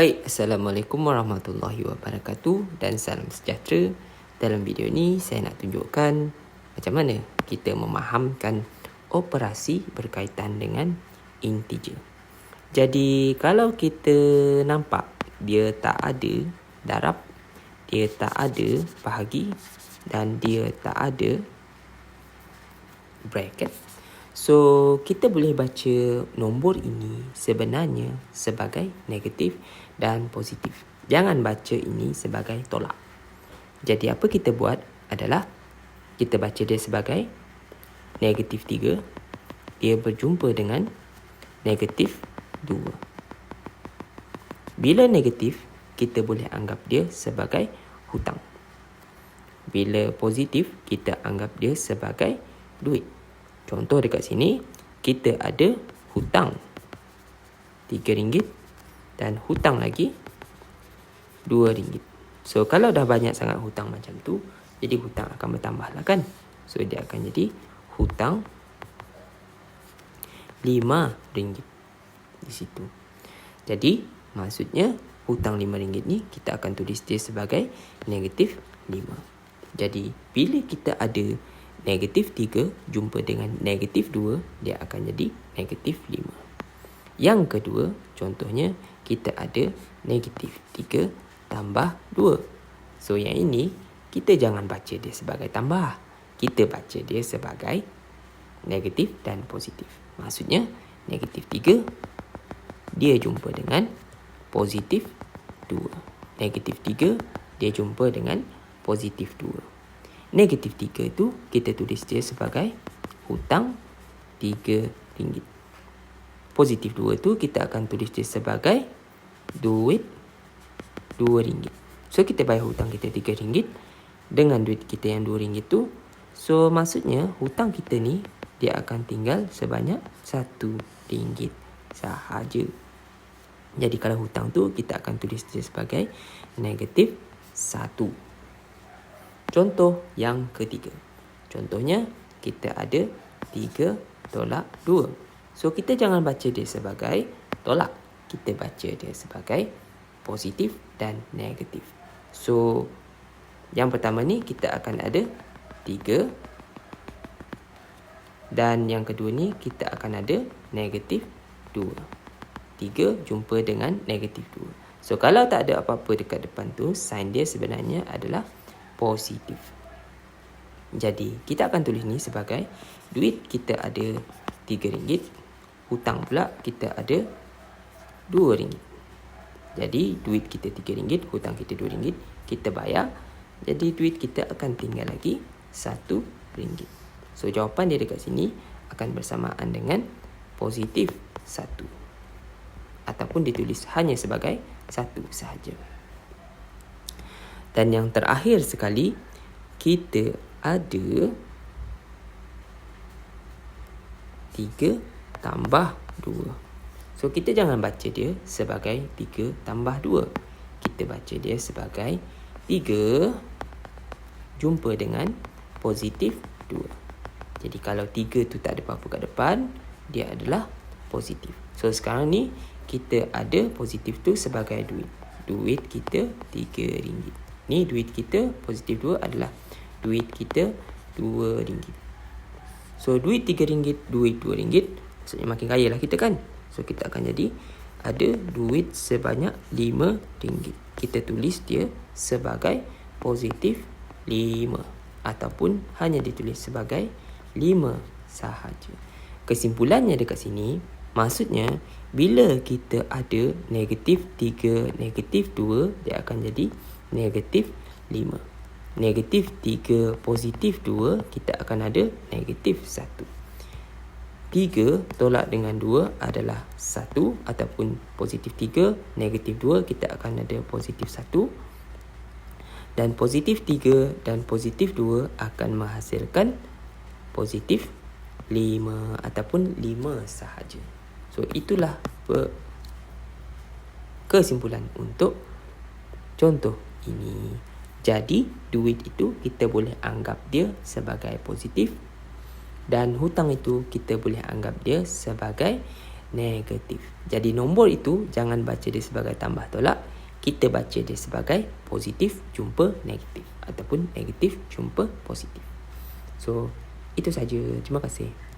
Baik, Assalamualaikum warahmatullahi wabarakatuh dan salam sejahtera. Dalam video ini saya nak tunjukkan macam mana kita memahamkan operasi berkaitan dengan integer. Jadi kalau kita nampak dia tak ada darab, dia tak ada bahagi dan dia tak ada bracket. So kita boleh baca nombor ini sebenarnya sebagai negatif dan positif. Jangan baca ini sebagai tolak. Jadi apa kita buat adalah kita baca dia sebagai negatif 3. Dia berjumpa dengan negatif 2. Bila negatif, kita boleh anggap dia sebagai hutang. Bila positif, kita anggap dia sebagai duit. Contoh dekat sini, kita ada hutang RM3 dan hutang lagi RM2. So kalau dah banyak sangat hutang macam tu, jadi hutang akan bertambah lah kan. So dia akan jadi hutang RM5 di situ. Jadi maksudnya hutang RM5 ni kita akan tulis dia sebagai negatif 5. Jadi bila kita ada negatif 3 jumpa dengan negatif 2, dia akan jadi negatif 5. Yang kedua, contohnya kita ada negatif 3 tambah 2. So yang ini, kita jangan baca dia sebagai tambah. Kita baca dia sebagai negatif dan positif. Maksudnya, negatif 3, dia jumpa dengan positif 2. Negatif 3, dia jumpa dengan positif 2. Negatif 3 tu, kita tulis dia sebagai hutang 3 ringgit positif 2 tu kita akan tulis dia sebagai duit 2 ringgit. So kita bayar hutang kita 3 ringgit dengan duit kita yang 2 ringgit tu. So maksudnya hutang kita ni dia akan tinggal sebanyak 1 ringgit sahaja. Jadi kalau hutang tu kita akan tulis dia sebagai negatif 1. Contoh yang ketiga. Contohnya kita ada 3 tolak 2. So kita jangan baca dia sebagai tolak. Kita baca dia sebagai positif dan negatif. So yang pertama ni kita akan ada tiga dan yang kedua ni kita akan ada negatif dua. Tiga jumpa dengan negatif dua. So kalau tak ada apa-apa dekat depan tu, sign dia sebenarnya adalah positif. Jadi kita akan tulis ni sebagai duit kita ada tiga ringgit hutang pula kita ada RM2. Jadi duit kita RM3, hutang kita RM2, kita bayar. Jadi duit kita akan tinggal lagi RM1. So jawapan dia dekat sini akan bersamaan dengan positif 1. Ataupun ditulis hanya sebagai 1 sahaja. Dan yang terakhir sekali, kita ada tambah 2. So kita jangan baca dia sebagai 3 tambah 2. Kita baca dia sebagai 3 jumpa dengan positif 2. Jadi kalau 3 tu tak ada apa-apa kat depan, dia adalah positif. So sekarang ni kita ada positif tu sebagai duit. Duit kita 3 ringgit. Ni duit kita positif 2 adalah duit kita 2 ringgit. So duit 3 ringgit, duit 2 ringgit Maksudnya makin kaya lah kita kan? So kita akan jadi Ada duit sebanyak RM5 Kita tulis dia sebagai Positif 5 Ataupun hanya ditulis sebagai 5 sahaja. Kesimpulannya dekat sini Maksudnya Bila kita ada negatif 3 Negatif 2 Dia akan jadi negatif 5 Negatif 3 Positif 2 Kita akan ada negatif 1 3 tolak dengan 2 adalah 1 ataupun positif 3, negatif 2 kita akan ada positif 1 dan positif 3 dan positif 2 akan menghasilkan positif 5 ataupun 5 sahaja. So itulah kesimpulan untuk contoh ini. Jadi duit itu kita boleh anggap dia sebagai positif dan hutang itu kita boleh anggap dia sebagai negatif. Jadi nombor itu jangan baca dia sebagai tambah tolak. Kita baca dia sebagai positif jumpa negatif. Ataupun negatif jumpa positif. So, itu saja. Terima kasih.